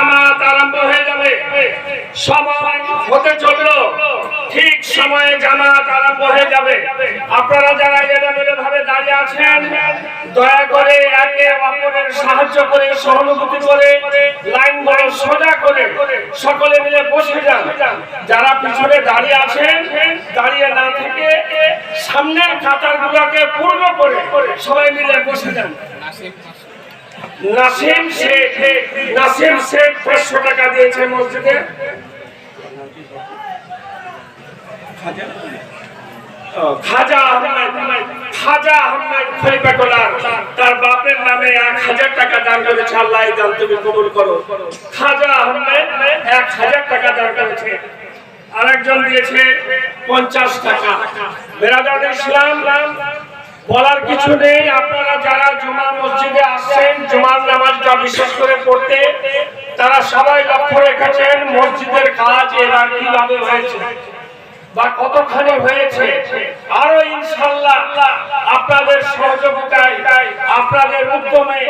জামাত আরম্ভ হয়ে যাবে। সময় হতে চলল। ঠিক সময়ে জামাত আরম্ভ হয়ে যাবে। আপনারা যারা এলোমেলো ভাবে দাঁড়িয়ে আছেন, দয়া করে একে অপরের সাহায্য করে, সহানুভূতি করে, লাইন বড় সোজা করে সকলে মিলে বসে যান। যারা পিছনে দাঁড়িয়ে আছেন, দাঁড়িয়ে না থেকে সামনের কাতারগুলোকে পূর্ণ করে সবাই মিলে বসে যান। নাসিম শেখ দিয়েছে মসজিদে? তার বাপের নামে এক হাজার টাকা দান দান তুমি কবুল করো। খাজা আহমেদ এক হাজার টাকা দান করেছে। আরেকজন দিয়েছে পঞ্চাশ টাকা। বেরাদার ইসলাম, বলার কিছু নেই। আপনারা যারা জুমা মসজিদে আসছেন, জুমার নামাজটা বিশেষ করে পড়তে তারা সবাই লক্ষ্য রেখেছেন, মসজিদের কাজ এবার কীভাবে হয়েছে বা কতখানি হয়েছে। আরও ইনশাল্লাহ আপনাদের সহযোগিতায়, আপনাদের উদ্যমে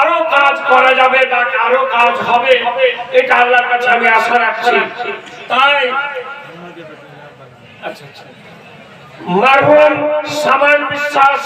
আরও কাজ করা যাবে বা আরও কাজ হবে, এটা আল্লাহর কাছে আমি আশা রাখছি। তাই আচ্ছা আচ্ছা মারহুম সামান বিশ্বাস